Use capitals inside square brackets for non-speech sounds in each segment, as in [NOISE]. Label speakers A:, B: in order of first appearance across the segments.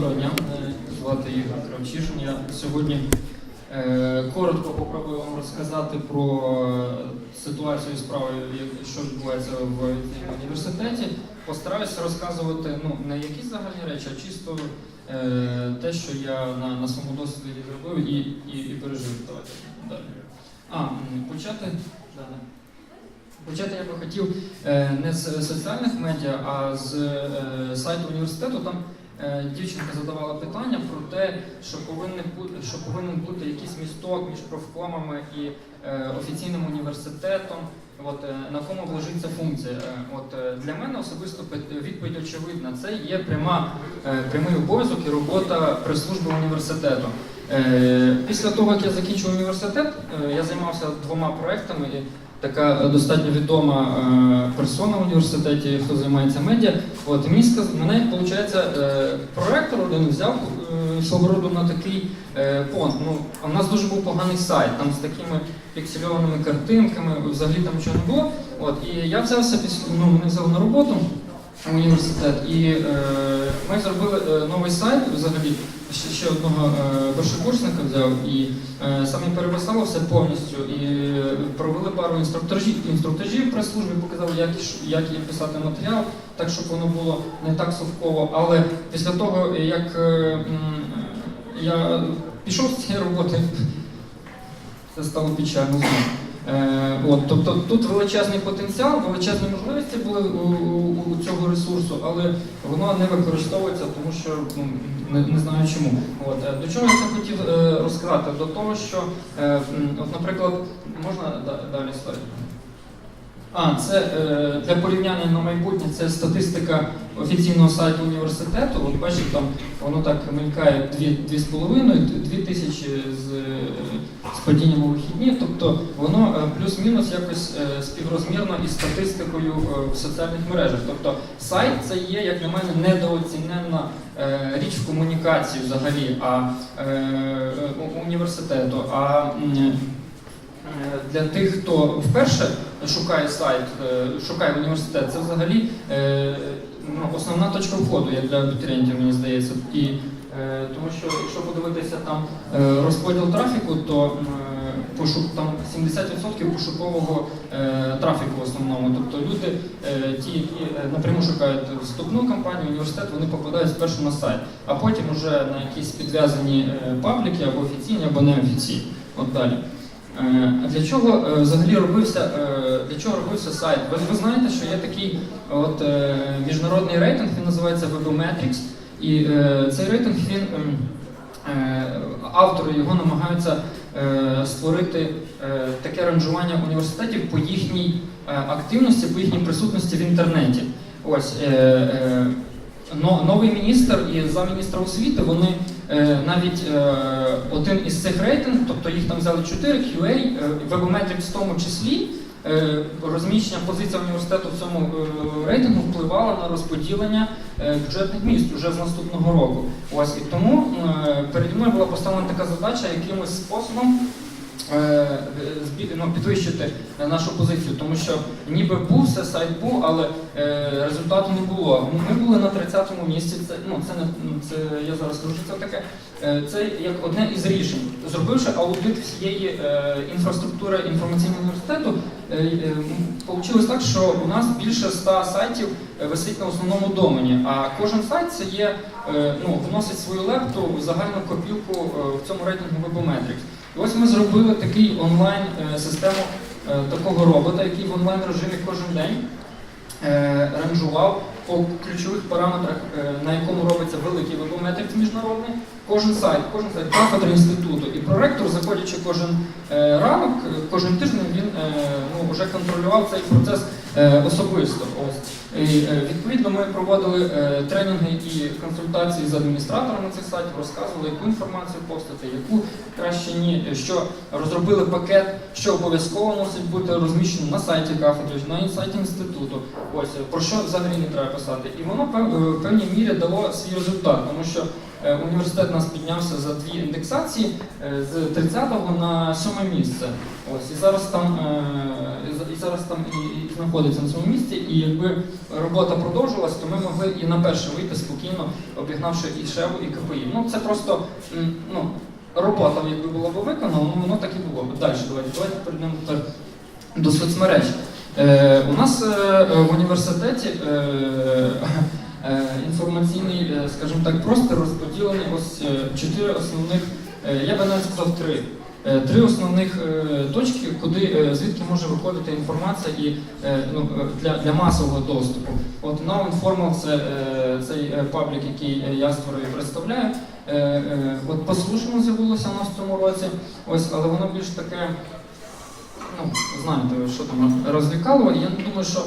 A: Доброго дня, звати Ігор Кравчишин. Я сьогодні е, коротко попробую вам розказати про е, ситуацію справи, що відбувається в університеті. Постараюся розказувати ну, не якісь загальні речі, а чисто е, те, що я на, на своєму досвіді зробив і, і, і пережив. Давайте далі. А, почати. Почати я би хотів не з соціальних медіа, а з сайту університету. Там дівчинка задавала питання про те, що повинен бути, що повинен бути якийсь місток між профкомами і е, офіційним університетом. От е, на кому вложиться функція. Е, От е, для мене особисто відповідь очевидна. Це є пряма е, прямий обов'язок і робота прес-служби університету. Е, Після того, як я закінчив університет, е, я займався двома проектами. Така е, достатньо відома е, персона в університеті, хто займається медіа. От і мені сказ... мене, виходить, е, проректор один взяв е, свого роду на такий е, понт. Ну, в нас дуже був поганий сайт, там з такими піксельованими картинками, взагалі там нічого не було. От, і я взявся після, ну, мене взяли на роботу в університет, і е, ми зробили е, новий сайт взагалі. Ще, ще одного е, першокурсника взяв і е, самі переписали все повністю і е, провели пару інструктажів, інструктажів в прес-службі, показали, як, як і писати матеріал, так щоб воно було не так совково. Але після того, як я пішов з цієї роботи, [LAUGHS] це стало печально знову. Е, от, тобто тут величезний потенціал, величезні можливості були у, у, у цього ресурсу, але воно не використовується, тому що ну, не, не знаю чому. От, е, до чого я це хотів е, розказати? До того, що, от, наприклад, можна далі слайд? А, це е, для порівняння на майбутнє це статистика офіційного сайту університету. От бачите, там воно так мелькає 2,5, 2 тисячі з, е, з падінням у вихідні. Тобто воно е, плюс-мінус якось співрозмірно із статистикою в соціальних мережах. Тобто сайт це є, як на мене, недооціненна річ в комунікації взагалі, а університету. А Для тих, хто вперше шукає сайт, е, шукає університет, це взагалі е, ну, основна точка входу як для абітурієнтів, мені здається. І, е, тому що якщо подивитися там розподіл трафіку, то пошук там 70% пошукового трафіку в основному. Тобто люди, ті, які напряму шукають вступну кампанію, університет, вони попадають спершу на сайт, а потім вже на якісь підв'язані пабліки або офіційні, або неофіційні. От далі. Е, А для чого е, взагалі робився е, для чого робився сайт? Ви, ви знаєте, що є такий от міжнародний рейтинг, він називається Webometrics, і цей рейтинг він ем, автори його намагаються створити таке ранжування університетів по їхній активності, по їхній присутності в інтернеті. Ось но- новий міністр і замміністра освіти вони навіть е, один із цих рейтингів, тобто їх там взяли 4, QA, е, Webometrics в тому числі, е, розміщення позиція університету в цьому е, рейтингу впливало на розподілення е, бюджетних місць уже з наступного року. Ось і тому е, переді мною була поставлена така задача якимось способом. Е, ну, підвищити нашу позицію, тому що ніби був все сайт був, але е, результату не було. Ми були на 30-му місці. Це ну це не ну, це я зараз скажу, що це таке. Е, Це як одне із рішень. Зробивши аудит всієї інфраструктури інформаційного університету, вийшло так, що у нас більше ста сайтів висить на основному домені. А кожен сайт це є ну вносить свою лепту в загальну копілку в цьому рейтингу Webometrics. Ось ми зробили такий онлайн е, е, такого робота, який в онлайн режимі кожен день е, ранжував по ключових параметрах, на якому робиться великий вебометрикс міжнародний. Кожен сайт, кожен сайт кафедри інституту. І проректор, заходячи кожен е, ранок, е, кожен тиждень він е, ну, вже контролював цей процес е, особисто. Ось. І, е, відповідно, ми проводили е, тренінги і консультації з адміністраторами цих сайтів, розказували, яку інформацію постати, яку краще ні, що розробили пакет, що обов'язково мусить бути розміщено на сайті кафедри, на сайті інституту. Ось про що взагалі не треба писати. І воно е, в певній мірі дало свій результат, тому що університет у нас піднявся за дві індексації е, з 30-го на 7 місце. Ось і зараз там е, і зараз там і, знаходиться на цьому місці. І якби робота продовжувалась, то ми могли і на перше вийти спокійно, обігнавши і ШЕВу, і КПІ. Ну це просто ну, робота, якби була б виконана, ну воно так і було. Далі давайте давайте перейдемо до соцмереж. Е, у нас е, е, в університеті е, е, інформаційний, е, скажімо так, простір розподілений ось е, чотири основних, е, я би навіть сказав три. Е, Три основних е, точки, куди е, звідки може виходити інформація і е, ну, е, для, для масового доступу. От Now Informal це е, цей е, паблік, який е, я створив і представляю. Е, е, От послушно з'явилося у нас в цьому році, ось, але воно більш таке ну, знаєте, що там розвікало. І я думаю, що е,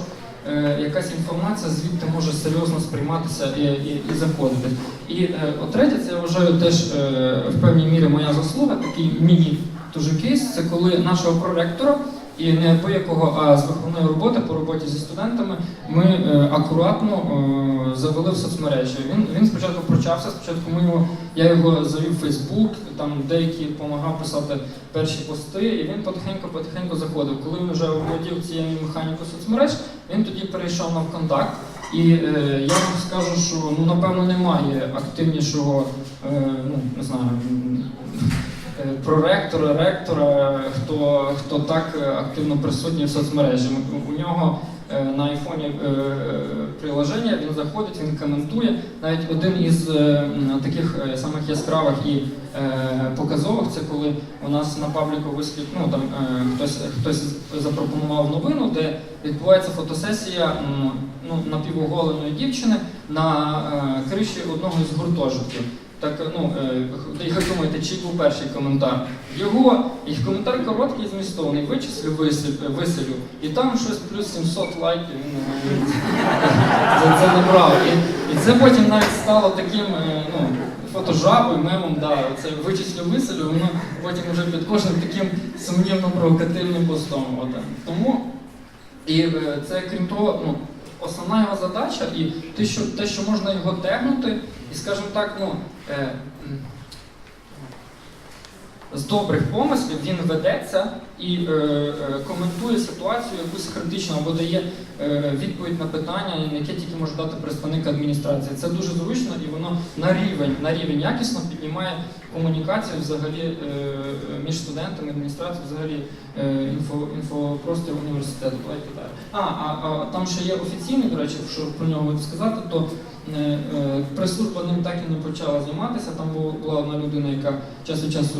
A: якась інформація звідти може серйозно сприйматися і, і, і заходити. І е, от третє, це я вважаю теж е, в певній мірі моя заслуга, такий міні дуже кейс, це коли нашого проректора і не якого, а з виховної роботи по роботі зі студентами ми е, акуратно е, завели в соцмережі. Він, він спочатку прочався, спочатку ми його, я його завів в Фейсбук, там деякі допомагав писати перші пости, і він потихеньку-потихеньку заходив. Коли він вже оволодів цією механікою соцмереж, він тоді перейшов на ВКонтакт. І е, я вам скажу, що ну напевно немає активнішого, е, ну не знаю. Проректора, ректора, хто, хто так е, активно присутній в соцмережі. У- нього е, на айфоні е, приложення він заходить, він коментує. Навіть один із таких самих яскравих і показових це коли у нас на пабліку вислід, ну там хтось хтось запропонував новину, де відбувається фотосесія ну, напівоголеної дівчини на криші одного із гуртожитків. Так, ну, е, як думаєте, чий був перший коментар? Його, і коментар короткий змістовний, вичислю, виселю, і там щось плюс 700 лайків він за це набрав. І, і це потім навіть стало таким е, ну, фотожабою, мемом, да, це вичислю виселю, воно потім вже під кожним таким сумнівно-провокативним постом. От. Тому і е, це крім того, ну, основна його задача, і те, що, те, що можна його тегнути, і, скажімо так, ну, з добрих помислів він ведеться і е, е, коментує ситуацію якусь критичну або дає е, відповідь на питання, яке тільки може дати представник адміністрації. Це дуже зручно і воно на рівень, на рівень якісно піднімає комунікацію взагалі е, між студентами, адміністрацією, взагалі е, інфо, інфопростір університету. А, а, а там ще є офіційний, до речі, що про нього сказати, то е, е, прес-служба ним так і не почала займатися. Там була, одна людина, яка час від часу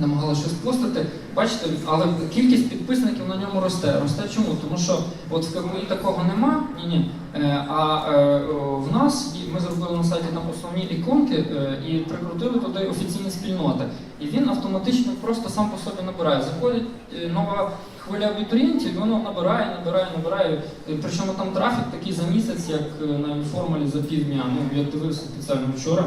A: намагалася щось постати. Бачите, але кількість підписників на ньому росте. Росте чому? Тому що от в КПІ такого нема, ні, ні. Е, а е, в нас ми зробили на сайті там основні іконки е, і прикрутили туди офіційні спільноти. І він автоматично просто сам по собі набирає. Заходить е, нова хвиля абітурієнтів, воно набирає, набирає, набирає. Причому там трафік такий за місяць, як е, на інформалі за півдня. Ну я дивився спеціально вчора.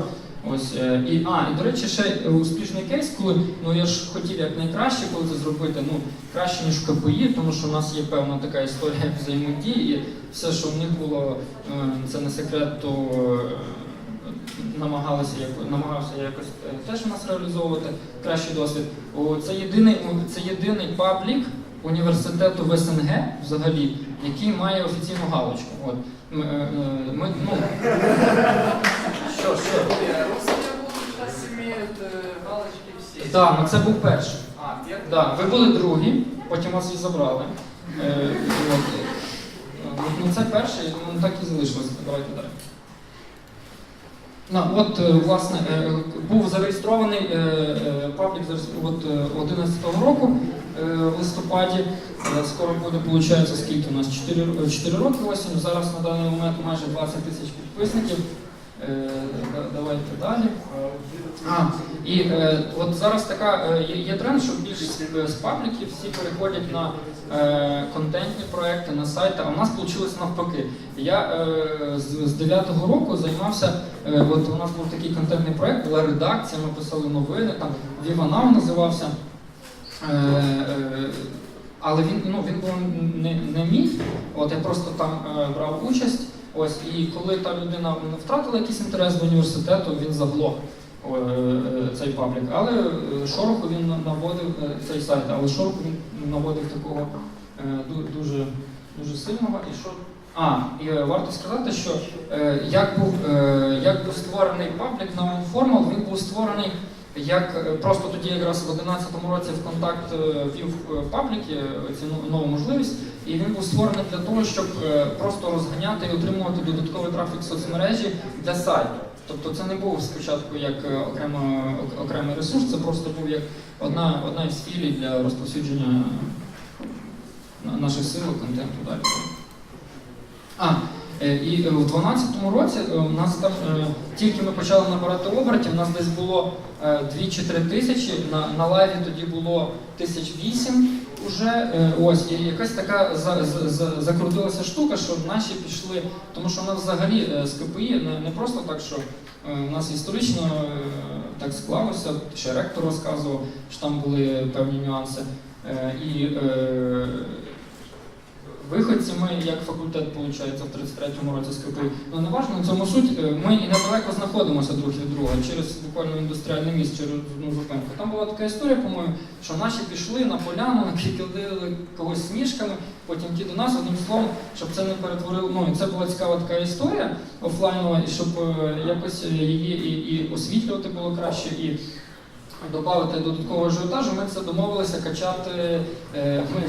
A: Ось е, і а, і до речі, ще е, успішний кейс, коли ну я ж хотів як найкраще, коли це зробити, ну краще ніж в КПІ, тому що в нас є певна така історія [LAUGHS] взаємодії, все, що в них було, це не секрет, то намагалися як намагався якось теж у нас реалізовувати кращий досвід. О, це єдиний це єдиний паблік університету в СНГ взагалі, який має офіційну галочку. От ми, е, е, ми ну що, що?
B: Сейчас имеют э, галочки все.
A: Так, ну це був перший.
B: А, первый?
A: Да, ви були другі, потім вас і забрали. Е. Е, Ну, це перший, ну так і залишилося. Давайте далі. Ну, от, власне, був зареєстрований паблік зараз от, е, 11 року в листопаді. Е, Скоро буде, виходить, скільки у нас? 4, 4 роки осінь. Зараз на даний момент майже 20 тисяч підписників. Е, Давайте далі. А, і е, от зараз така е, є, тренд, що більшість е, з пабліків всі переходять на е, контентні проекти, на сайти, а в нас вийшло навпаки. Я е, з, з 9-го року займався, е, от у нас був такий контентний проект, була редакція, ми писали новини, там Now називався. Е, е, але він, ну, він був не, не мій, от я просто там е, брав участь. Ось, і коли та людина втратила якийсь інтерес до університету, він заглох цей паблік. Але шороху він наводив цей сайт, але шороху він наводив такого дуже, дуже сильного. І що а, і варто сказати, що як був як був створений паблік на Formal, він був створений як е, просто тоді, якраз в 11-му році ВКонтакт е, ввів е, пабліки цю ну- нову можливість, і він був створений для того, щоб просто розганяти і отримувати додатковий трафік в соцмережі для сайту. Тобто це не був спочатку як окремо, окремий ресурс, це просто був як одна, одна із філій для розповсюдження наших сил, контенту далі. А, і е, в 12-му році е, у нас там е, тільки ми почали набирати обертів, у нас десь було е, 2 чи 3 тисячі, на, на лайві тоді було тисяч вісім уже. е, Ось, і якась така за, за, за, закрутилася штука, що наші пішли, тому що у нас взагалі е, з КПІ не, не просто так, що е, у нас історично е, так склалося, ще ректор розказував, що там були певні нюанси. Е, І е, виходці ми як факультет, виходить, в 33-му році КПІ. Ну не важливо, цьому суть. Е, Ми і недалеко знаходимося друг від друга через буквально індустріальне місце, через одну зупинку. Там була така історія, по-моєму, що наші пішли на поляну, накидали когось сніжками, потім ті до нас, одним словом, щоб це не перетворило. Ну і це була цікава така історія офлайнова, і щоб е, якось її і, і освітлювати було краще. і Додати додаткового ажіотажу, ми це домовилися качати. е, Ми,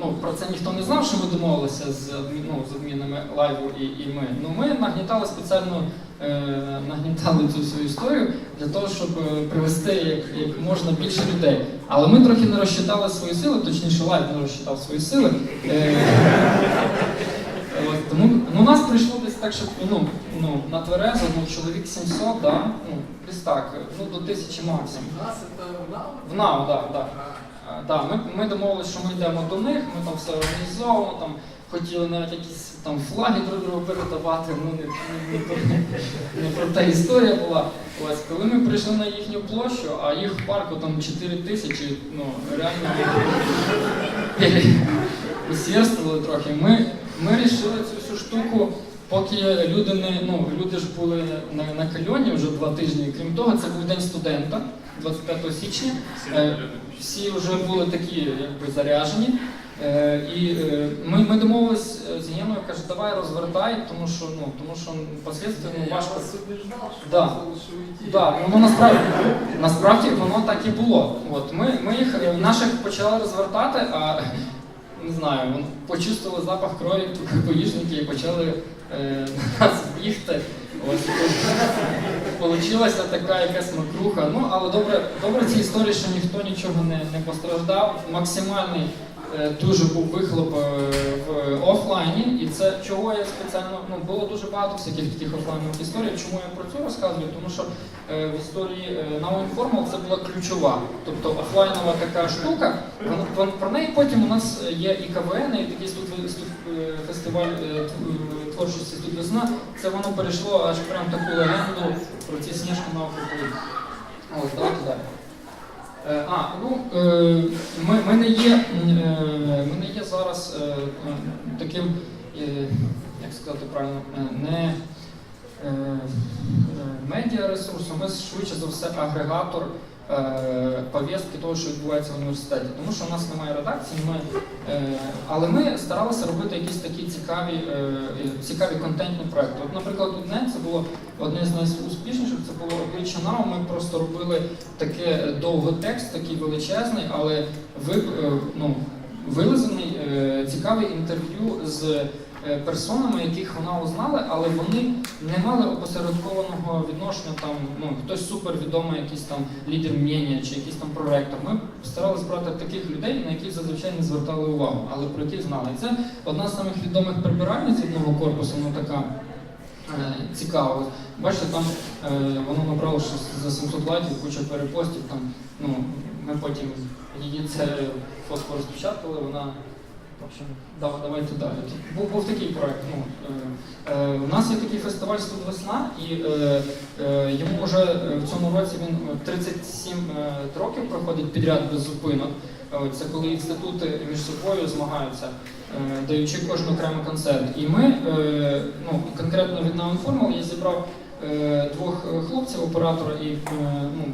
A: ну, про це ніхто не знав, що ми домовилися з, ну, з адмінами лайву і, і ми. Ну, ми нагнітали спеціально е, нагнітали цю всю історію для того, щоб е, привести як, як можна більше людей. Але ми трохи не розчитали свої сили, точніше, лайв не розчитав свої сили. Тому ну, нас прийшло так, що ну, ну, на тверезо ну, чоловік 700, да? ну, десь так, ну, до тисячі максимум.
B: У нас это НАУ?
A: В НАУ, так, так. А, Да, ми, ми домовилися, що ми йдемо до них, ми там все організовано, там хотіли навіть якісь там флаги друг другу передавати, ну не, не, не, не про та історія була. Ось, коли ми прийшли на їхню площу, а їх в парку там 4 тисячі, ну реально [LAUGHS] усердствували трохи. Ми, ми рішили цю всю штуку, поки люди не ну люди ж були на, на кальоні вже два тижні. Крім того, це був день студента, 25 січня. Е, всі вже були такі, якби заряжені. Е, і е, ми, ми домовились е, з Єною, каже, давай розвертай, тому що ну тому що впоследствии ну,
B: Я
A: важко.
B: вас убеждал, что
A: Да.
B: уйти.
A: Да, ну, ну насправді насправді воно так і було. От ми, ми їх е, наших почали розвертати, а не знаю, вони почувствували запах крові поїжники і почали е, на [LAUGHS] нас бігти. Ось получилася така якась макруха. Ну але добре, добре в цій історії, що ніхто нічого не, не постраждав. Максимальний е, дуже був вихлоп е, в офлайні, і це чого я спеціально ну було дуже багато всяких таких офлайнових історій. Чому я про це розказую? Тому що е, в історії е, Now це була ключова, тобто офлайнова така штука. Вон- Про неї потім у нас є і КВН, і такий е, фестиваль е, творчості тут весна. Це воно перейшло аж прям таку легенду про ці сніжки на округі. Ось, давайте далі. Е, А, ну е, ми, ми, не є, е, ми не є зараз таким, як сказати правильно, не медіаресурсом, ми швидше за все агрегатор е, повістки того, що відбувається в університеті. Тому що у нас немає редакції, ми, е, але ми старалися робити якісь такі цікаві, е, цікаві контентні проекти. От, наприклад, одне це було одне з найуспішніших, це було обличчя НАУ. Ми просто робили таке довготекст, такий величезний, але ви, ну, вилизаний, е, цікавий інтерв'ю з персонами, яких вона узнала, але вони не мали опосередкованого відношення там, ну, хтось супервідомий, якийсь там лідер мнення чи якийсь там проректор. Ми старалися брати таких людей, на яких зазвичай не звертали увагу, але про яких знали. І це одна з самих відомих прибиральниць одного корпусу, вона така е, цікава. Бачите, там е, воно набрало щось за 700 лайків, куча перепостів. Там, ну, ми потім її це фотку розпечатали, вона. В общем, дав- давайте далі. Був, був такий проект. Ну, е, е, у нас є такий фестиваль «Студ весна, і е, е, йому вже е, в цьому році він е, 37 е, років проходить підряд без зупинок. Е, Це коли інститути між собою змагаються. е, даючи кожен окремий концерт. І ми, е, ну, конкретно від Informal я зібрав е, двох е, хлопців, оператора і е, ну,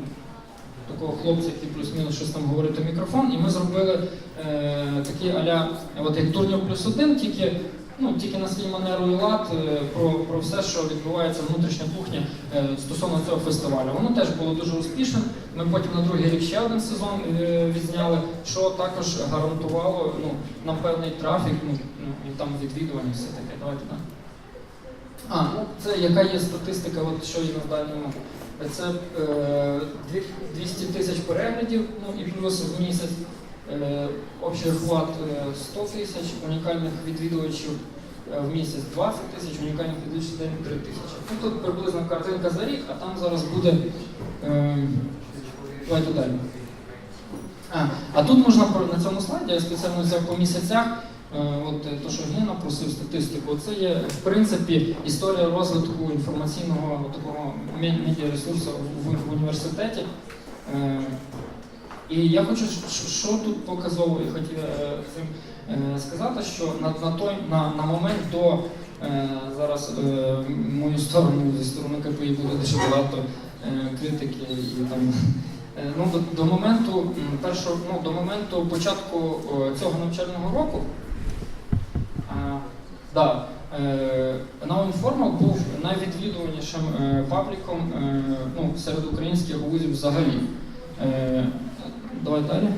A: такого хлопця, який плюс-мінус щось там говорить у мікрофон, і ми зробили е, такі аля, от як турнір плюс один, тільки, ну, тільки на свій манеру і лад е, про, про все, що відбувається внутрішня кухня е, стосовно цього фестивалю. Воно теж було дуже успішним. Ми потім на другий рік ще один сезон е, відзняли, що також гарантувало ну, нам певний трафік, ну, ну, і там відвідування, все таке. Давайте так. А, ну це яка є статистика, от що є на дальньому. Це е, 200 тисяч переглядів, ну і плюс в місяць е, общий охват е, 100 тисяч, унікальних відвідувачів е, в місяць 20 тисяч, унікальних відвідувачів в день 3 тисячі. Ну тут приблизно картинка за рік, а там зараз буде. Давайте далі. А, а тут можна на цьому слайді я спеціально взяв по місяцях. Е, От е, то, що Гена просив статистику, це є в принципі історія розвитку інформаційного такого мед- медіаресурсу в, університеті. Е, І я хочу, що, тут показово і хотів цим сказати, що на, на той на, на момент до зараз мою сторону зі сторони КПІ буде дуже багато критики і там. Ну, до, до моменту першого, ну, до моменту початку цього навчального року да, е, Now був найвідвідуванішим е, пабліком е, ну, серед українських вузів взагалі. Давай далі.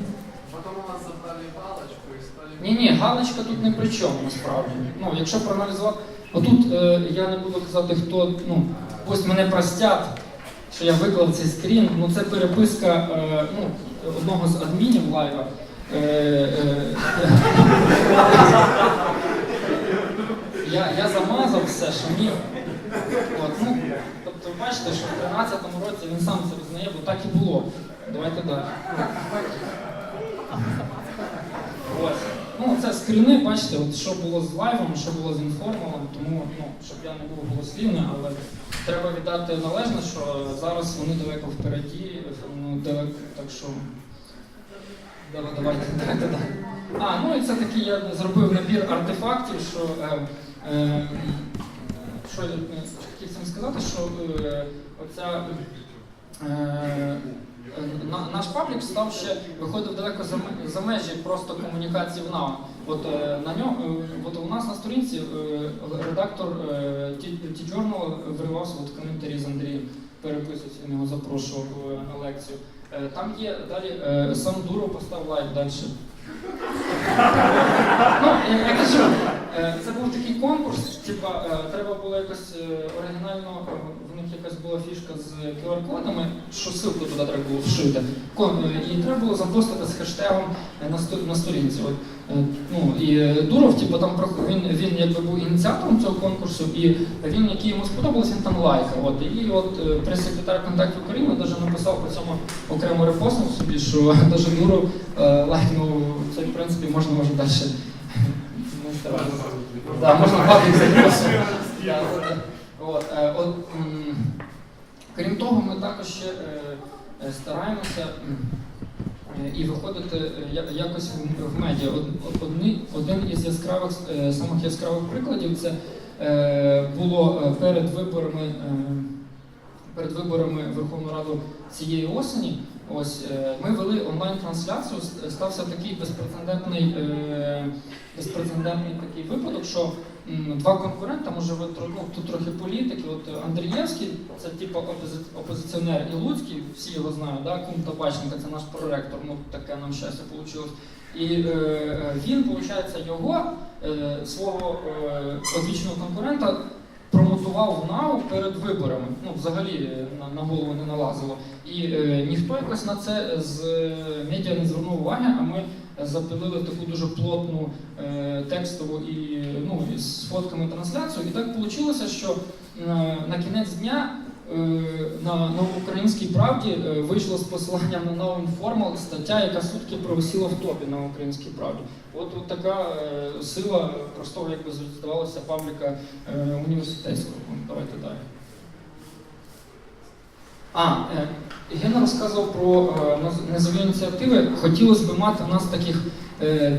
B: Потом у нас забрали палочку и стали...
A: Ні, ні, галочка тут не при чому насправді. Ну, якщо проаналізувати, отут я не буду казати, хто, ну, ось мене простять, що я виклав цей скрін, ну це переписка ну, одного з адмінів лайва. Я, я замазав все, що міг. От, ну, тобто, бачите, що в 13-му році він сам це визнає, бо так і було. Давайте далі. Ось. Ну, це скріни, бачите, от що було з лайвом, що було з інформалом, тому, ну, щоб я не був голослівним, але треба віддати належне, що зараз вони далеко впереді, ну, далеко, так що. Давай, давайте, давайте, давайте. А, ну і це такий я зробив набір артефактів, що. Е, що я е, хотів цим сказати, що е, оця. Е, наш паблік став ще виходив далеко за, межі просто комунікації в НАО. От е, на ньому, е, от у нас на сторінці е, редактор е, T-Journal вривався от в коментарі з Андрієм, переписується, він його запрошував е, на лекцію. Е, Там є далі е, сам Дуров постав лайк далі. Ну, я, я кажу, е, це був такий конкурс, типа е, треба було якось е, оригінально, е, в них якась була фішка з QR-кодами, що ссылку туди треба було вшити. Е, І треба було запостити з хештегом е, на, сторінці. От, е, ну, і е, Дуров, типу, там він, він якби був ініціатором цього конкурсу, і він, який йому сподобалось, він там лайкав. От, і от е, прес-секретар контактів України навіть написав по цьому окремо репостнув собі, що [LAUGHS] навіть Дуров е, лайкнув, це в принципі можна може далі. Да, можна е, от, м, Крім того, ми також ще е, е, стараємося і виходити якось в, медіа. Один із яскравих, самих яскравих прикладів це е, було е, перед виборами. е, Перед виборами в Верховну Раду цієї осені, ось е, ми вели онлайн-трансляцію. Стався такий безпрецедентний, е, безпрецедентний такий випадок, що два конкурента, може ви ну, тут трохи політики. От Андрієвський, це типу опози- опозиціонер і Луцький, всі його знають, да? кум табачника, це наш проректор, ну таке нам щастя вийшло. І е, е, він, виходить, його е, свого е, одвічного конкурента промотував в НАУ перед виборами. Ну, взагалі е, на, на голову не налазило. І е, ніхто якось на це з е, медіа не звернув уваги, а ми запилили таку дуже плотну е, текстову і ну, з фотками трансляцію. І так вийшло, що е, на кінець дня. Е, На, українській правді е, вийшло з посиланням на No Informal стаття, яка сутки провисіла в топі на українській правді. От, от така е, сила простого, як би здавалося, пабліка університетського. Давайте далі. А, Гена розказував про низові ініціативи. Хотілося б мати в нас таких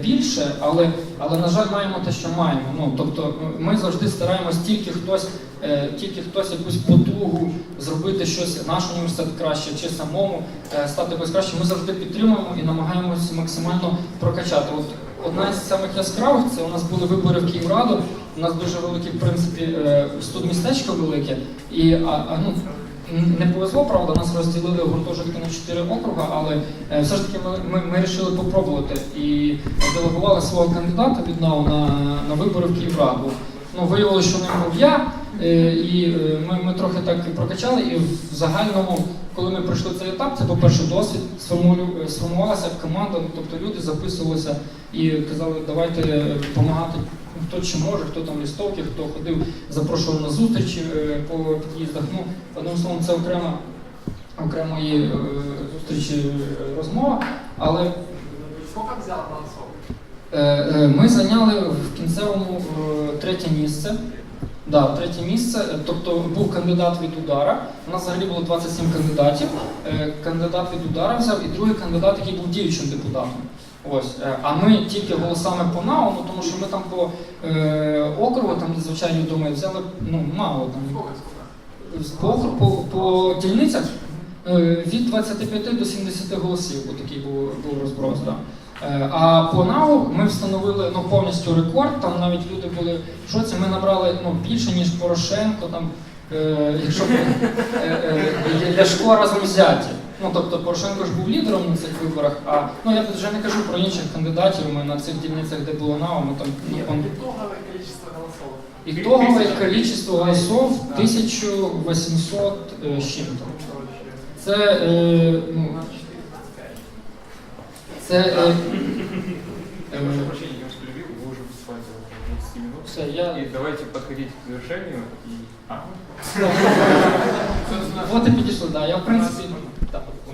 A: більше, але, але на жаль, маємо те, що маємо. Ну тобто, ми завжди стараємось тільки хтось, е, тільки хтось якусь потугу зробити щось, наш університет краще чи самому е, стати якось краще. Ми завжди підтримуємо і намагаємось максимально прокачати. От одна з самих яскравих це у нас були вибори в Київраду. У нас дуже велике, в принципі, е, студмістечко велике, і а, ну, не повезло, правда, нас розділили гуртожитки на чотири округа, але е, все ж таки ми, ми, вирішили попробувати і делегували свого кандидата від НАУ на, на вибори в Київраду. Ну, виявилося, що ним був я, е, і е, ми, ми трохи так і прокачали, і в загальному, коли ми пройшли цей етап, це, по-перше, досвід сформувалася команда, ну, тобто люди записувалися і казали, давайте допомагати. Хто чи може, хто там лістовки, хто ходив, запрошував на зустрічі е, по під'їздах. Ну, одним словом, це окрема окремої е, зустрічі е, розмова. Але
B: голосов?
A: Е, е, Ми зайняли в кінцевому третє місце. Да, третє місце. Тобто був кандидат від удара. У нас взагалі було 27 кандидатів. Кандидат від удара взяв і другий кандидат, який був діючим депутатом. Ось. Е, А ми тільки голосами по НАУ, ну, тому що ми там по е, округу, там де звичайні доми взяли ну, мало там. По, по, по дільницях е, від 25 до 70 голосів бо такий був, був розброс. Да. Е, А по НАУ ми встановили ну, повністю рекорд. Там навіть люди були в шоці. Ми набрали ну, більше, ніж Порошенко, там, е, якщо е, е, Ляшко разом взяті. Ну, тобто Порошенко ж був лідером на цих виборах, а ну я тут вже не кажу про інших кандидатів. Ми на цих дільницях, де було НАУ, ми там ну, он-
B: итоговое количество голосов.
A: Итоговое количество голосов 1800 е, з чим-то. Це, е, ну, це е,
C: Прошу
A: е,
C: прощения, я вас перебил, вы уже выступаете около 20 минут.
A: все, я
C: И давайте подходить к завершению. И... А?
A: от і підійшли. Да. Я в принципі так.